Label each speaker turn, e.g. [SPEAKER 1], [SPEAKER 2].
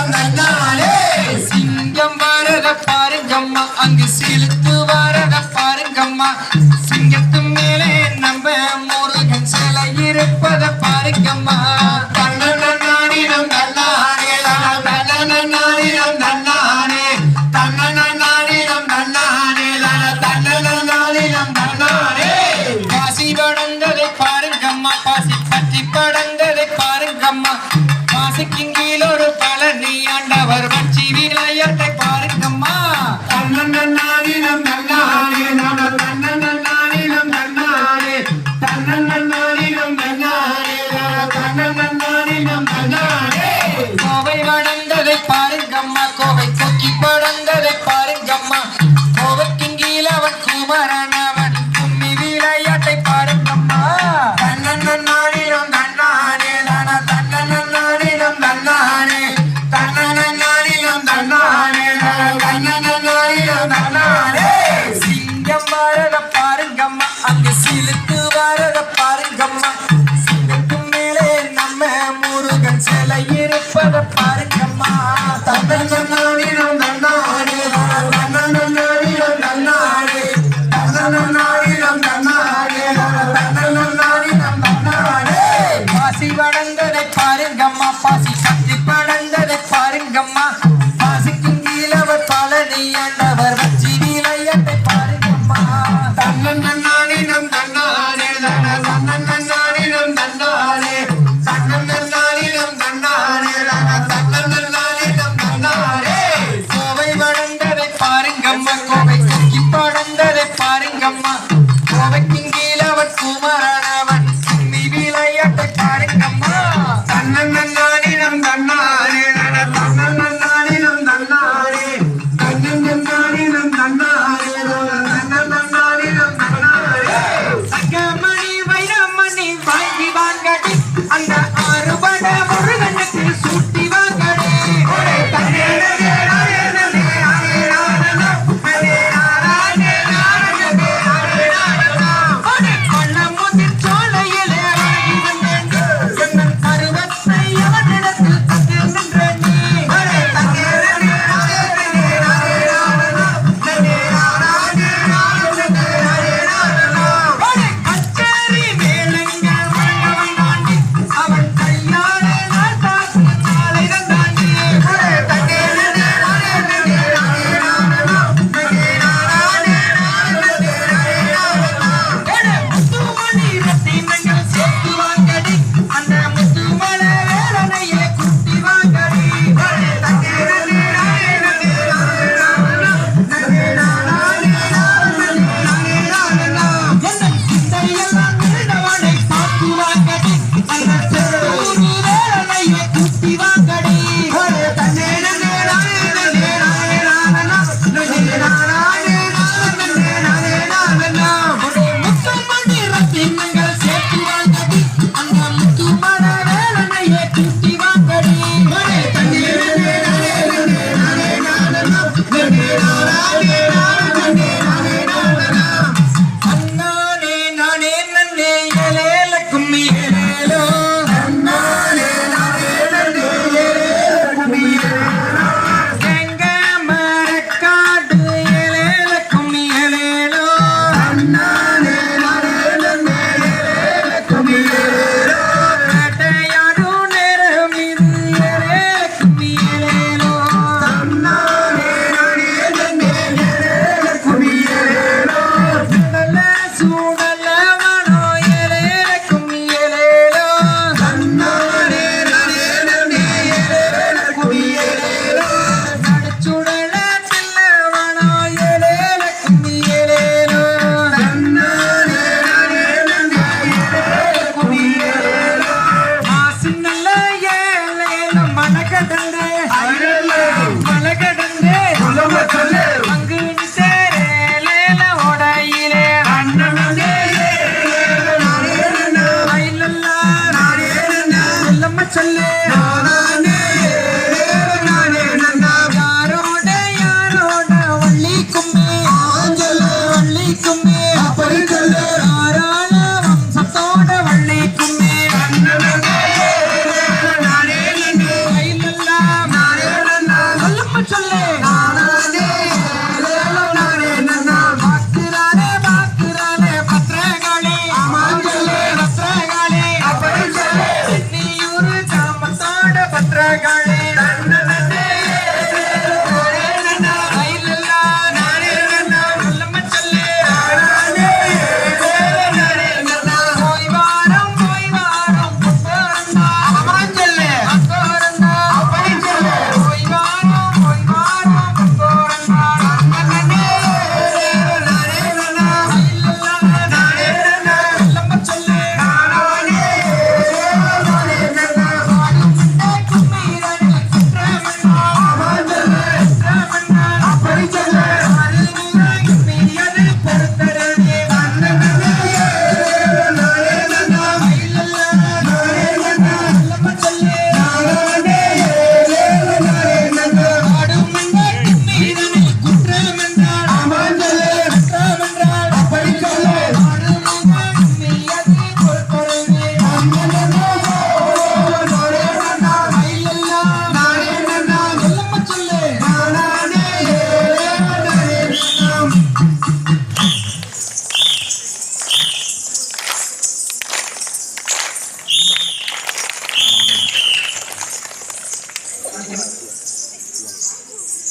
[SPEAKER 1] எல்லாம் நன்னாலே
[SPEAKER 2] சிங்கம் வரத பாருங்கம்மா அங்கு சீலுக்கு வரத பாருங்கம்மா சிங்கத்து மேலே நம்ம முருகன் சிலை இருப்பத பாருங்கம்மா
[SPEAKER 1] பாருங்கம்மா பாசி பற்றி படங்களை பாருங்கம்மா. பாசிக்கிங்கிலோ Bye-bye.
[SPEAKER 2] பாசி வளர்ந்ததை பாருங்கம்மா பாசி கத்தி படந்ததை